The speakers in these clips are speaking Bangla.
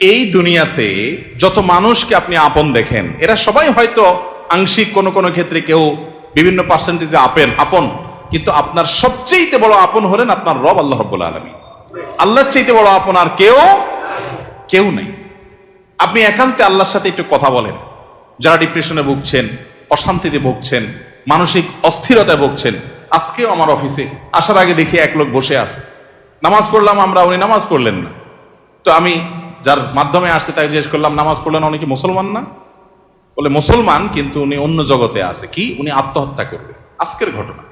এই দুনিয়াতে যত মানুষকে আপনি আপন দেখেন, এরা সবাই হয়তো আংশিক কোনো কোনো ক্ষেত্রে কেউ বিভিন্ন পার্সেন্টেজে আপেন, আপন। কিন্তু আপনার সবচেয়ে বড় আপন হলেন আপনার রব আল্লাহ রব্বুল আলমী আল্লাহর চাইতে বড় আপন আর কেউ কেউ নেই। আপনি একান্তে আল্লাহর সাথে একটু কথা বলেন। যারা ডিপ্রেশনে ভুগছেন, অশান্তিতে ভুগছেন, মানসিক অস্থিরতায় ভুগছেন, আজকেও আমার অফিসে আসার আগে দেখি এক লোক বসে আছে। নামাজ পড়লাম আমরা, উনি নামাজ পড়লেন না। তো আমি যার মাধ্যমে আসছে তাকে জিজ্ঞেস করলাম, নামাজ পড়লেন উনি কি মুসলমান না? বলে, মুসলমান, কিন্তু উনি অন্য জগতে আছে। কি? উনি আত্মহত্যা করবে। আজকের ঘটনা।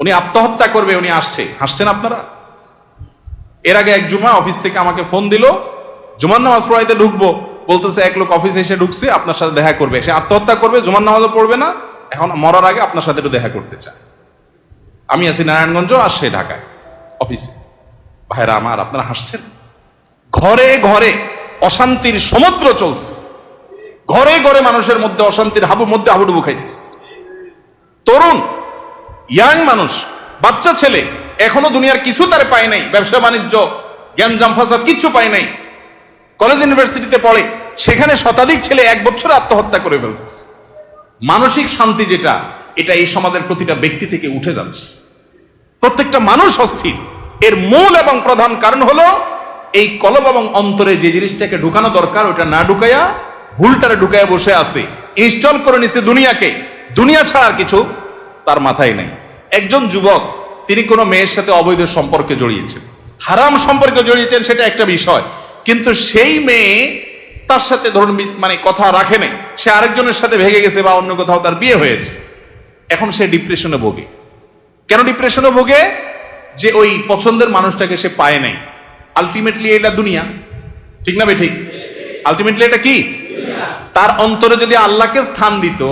উনি আত্মহত্যা করবে, উনি আসছে। হাসছেন আপনারা? এর আগে এক জুমা অফিস থেকে আমাকে ফোন দিল, জুমার নামাজ পড়াইতে ঢুকবো। বলতেছে, এক লোক অফিসে এসে ঢুকছে, আপনার সাথে দেখা করবে। সে আত্মহত্যা করবে, জুমার নামাজও পড়বে না, এখন মরার আগে আপনার সাথে একটু দেখা করতে চায়। আমি আছি নারায়ণগঞ্জ, আর সে ঢাকায়, অফিসে। ভাইরা আমার, আপনারা হাসছেন? ঘরে ঘরে অশান্তির সমুদ্র চলছে। ঘরে ঘরে মানুষের মধ্যে অশান্তির হাবু মধ্যে হাবুডুবু খাইতেছে। তরুণ ইয়াং মানুষ, বাচ্চা ছেলে, এখনও দুনিয়ার কিছু তার পায় নাই। ব্যবসা, বাণিজ্য জ্ঞানজাম ফাসাদ কিচ্ছু পায় নাই। কলেজ ইউনিভার্সিটিতে পড়ে, সেখানে শতাধিক ছেলে এক বছর আত্মহত্যা করে ফেলতেছে। মানসিক শান্তি যেটা, এটা এই সমাজের প্রতিটা ব্যক্তি থেকে উঠে যাচ্ছে। প্রত্যেকটা মানুষ অস্থির। এর মূল এবং প্রধান কারণ হলো এই কলব এবং অন্তরে যে জিনিসটাকে ঢুকানো দরকার, ওটা না ঢুকাইয়া ভুলটারে ঢুকাইয়া বসে আছে। ইনস্টল করে নিছে দুনিয়াকে। দুনিয়া ছাড়া আর কিছু তার মাথায় নেই। একজন যুবক, তিনি কোনো মেয়ের সাথে অবৈধ সম্পর্কে জড়িয়েছেন। হারাম সম্পর্কে জড়িয়েছেন, সেটা একটা বিষয়। কিন্তু সেই মেয়ে তার সাথে ধরুন মানে কথা রাখে নাই। সে আরেকজনের সাথে ভেগে গেছে বা অন্য কোথাও তার বিয়ে হয়েছে। এখন সে ডিপ্রেশনে ভোগে। কেন ডিপ্রেশনে ভোগে? যে ওই পছন্দের মানুষটাকে সে পায় নাই। আলটিমেটলি এটা দুনিয়া। ঠিক না ঠিক? আলটিমেটলি এটা কি? তার অন্তরে যদি আল্লাহকে স্থান দিত,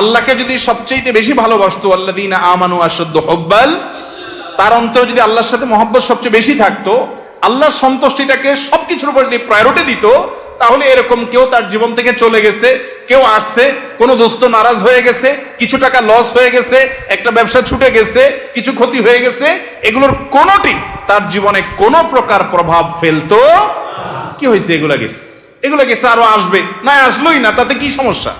আল্লাহকে যদি সবচেয়ে বেশি ভালোবাসতো আল্লাদিন আমানু আশদ্দ হব্বাল, তার অন্তরে যদি আল্লাহর সাথে মহব্বত সবচেয়ে বেশি থাকতো, আল্লাহর সন্তুষ্টিটাকে সবকিছুর উপর দিয়ে প্রায়োরিটি দিত, তাহলে এরকম কেউ তার জীবন থেকে চলে গেছে, কেউ আসছে, কোনো দোস্ত নারাজ হয়ে গেছে, কিছু টাকা লস হয়ে গেছে, একটা ব্যবসা ছুটে গেছে, কিছু ক্ষতি হয়ে গেছে, এগুলোর কোনোটি তার জীবনে কোনো প্রকার প্রভাব ফেলতো কি হয়েছে এগুলা গেছে? এগুলা গেছে, আরও আসবে। না আসলোই না, তাতে কি সমস্যা?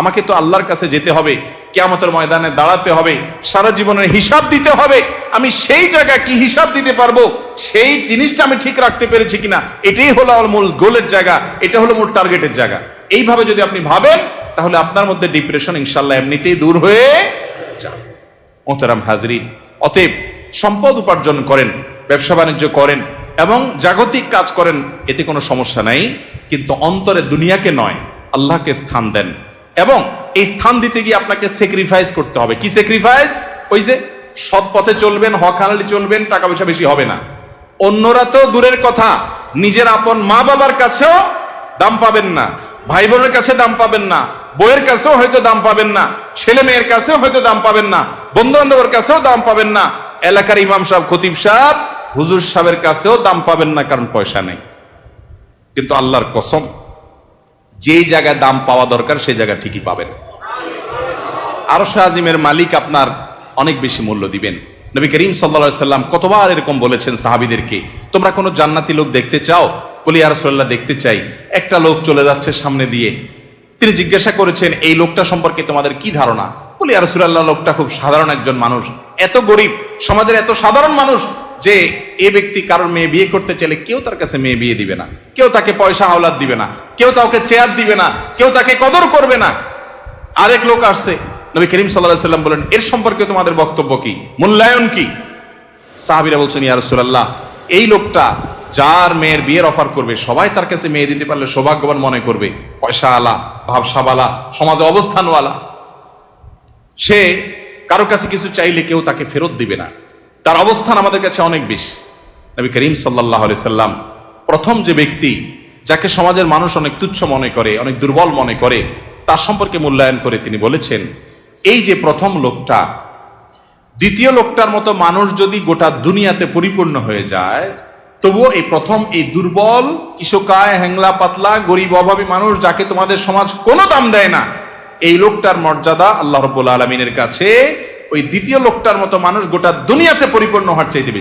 আমাকে তো আল্লাহর কাছে যেতে হবে, কেয়ামতের ময়দানে দাঁড়াতে হবে, সারা জীবনের হিসাব দিতে হবে। আমি সেই জায়গা কি হিসাব দিতে পারব? সেই জিনিসটা আমি ঠিক রাখতে পেরেছি কিনা? এটাই হলো আমার মূল গোলের জায়গা, এটা হলো মূল টার্গেটের জায়গা। এইভাবে যদি আপনি ভাবেন, তাহলে আপনার মধ্যে ডিপ্রেশন ইনশাল্লাহ এমনিতেই দূর হয়ে যাবে। মোহতারাম হাজরিন, অতএব সম্পদ উপার্জন করেন ব্যবসা বাণিজ্য করেন এবং জাগতিক কাজ করেন, এতে কোনো সমস্যা নাই, কিন্তু অন্তরে দুনিয়াকে নয়, আল্লাহকে স্থান দেন। এবং এই স্থান দিতে গিয়ে আপনাকে স্যাক্রিফাইস করতে হবে। কি স্যাক্রিফাইস ওই যে সৎ পথে চলবেন, হক হালালি চলবেন, টাকা পয়সা বেশি হবে না। অন্যরা তো দূরের কথা, নিজের আপন মা বাবার কাছেও দাম পাবেন না, ভাই বোনের কাছে দাম পাবেন না বইয়ের কাছেও হয়তো দাম পাবেন না, ছেলে মেয়ের কাছেও হয়তো দাম পাবেন না বন্ধু বান্ধবের কাছেও দাম পাবেন না। এলাকার ইমাম সাহেব, খতিব সাহেব হুজুর সাহেবের কাছেও দাম পাবেন না, কারণ পয়সা নেই। কিন্তু আল্লাহর কসম, যেই জায়গায় দাম পাওয়া দরকার, সেই জায়গা ঠিকই পাবেন। আরও আজিমের মালিক আপনার অনেক বেশি মূল্য দিবেন। নবী করিম সাল্লা সাল্লাম কতবার এরকম বলেছেন সাহাবিদেরকে, তোমরা কোনো জান্নাতি লোক দেখতে চাও? বলি আর সোল্লাহ দেখতে চাই। একটা লোক চলে যাচ্ছে সামনে দিয়ে। তিনি জিজ্ঞাসা করেছেন, এই লোকটা সম্পর্কে তোমাদের কি ধারণা? বলি আর সুরাল্লাহ লোকটা খুব সাধারণ একজন মানুষ। এত গরিব, সমাজের এত সাধারণ মানুষ যে এ ব্যক্তি কারোর মেয়ে বিয়ে করতে চাইলে কেউ তার কাছে মেয়ে বিয়ে দিবে না, কেউ তাকে পয়সা হাওলাত দিবে না, কেউ তাকে চেয়ার দিবে না, কেউ তাকে কদর করবে না। আরেক লোক আসছে, নবী করিম সাল্লাহ সাল্লাম বলেন, এর সম্পর্কে তোমাদের বক্তব্য কি? মূল্যায়ন কি? সাহাবিরা বলছেন, ইয়া রাসূলুল্লাহ, এই লোকটা যার মেয়ের বিয়ের অফার করবে, সবাই তার কাছে মেয়ে দিতে পারলে সৌভাগ্যবান মনে করবে। পয়সা আলা ভাবসাবালা, সমাজে অবস্থানওয়ালা। সে কারও কাছে কিছু চাইলে কেউ তাকে ফেরত দিবে না। তার অবস্থান আমাদের কাছে অনেক বেশি। নবী করিম সাল্লাহ সাল্লাম প্রথম যে ব্যক্তি যাকে সমাজের মানুষ অনেক তুচ্ছ মনে করে, অনেক দুর্বল মনে করে, তার সম্পর্কে মূল্যায়ন করে তিনি বলেছেন, এই যে প্রথম লোকটা, দ্বিতীয় লোকটার মতো মানুষ যদি গোটা দুনিয়াতে পরিপূর্ণ হয়ে যায়, তবুও এই প্রথম এই দুর্বল কিশোকায় হ্যাংলা পাতলা, গরিব অভাবী মানুষ যাকে তোমাদের সমাজ কোনো দাম দেয় না, এই লোকটার মর্যাদা আল্লাহ রব্বুল আলমিনের কাছে ওই দ্বিতীয় লোকটার মতো মানুষ গোটা দুনিয়াতে পরিপূর্ণ হওয়ার চাইতে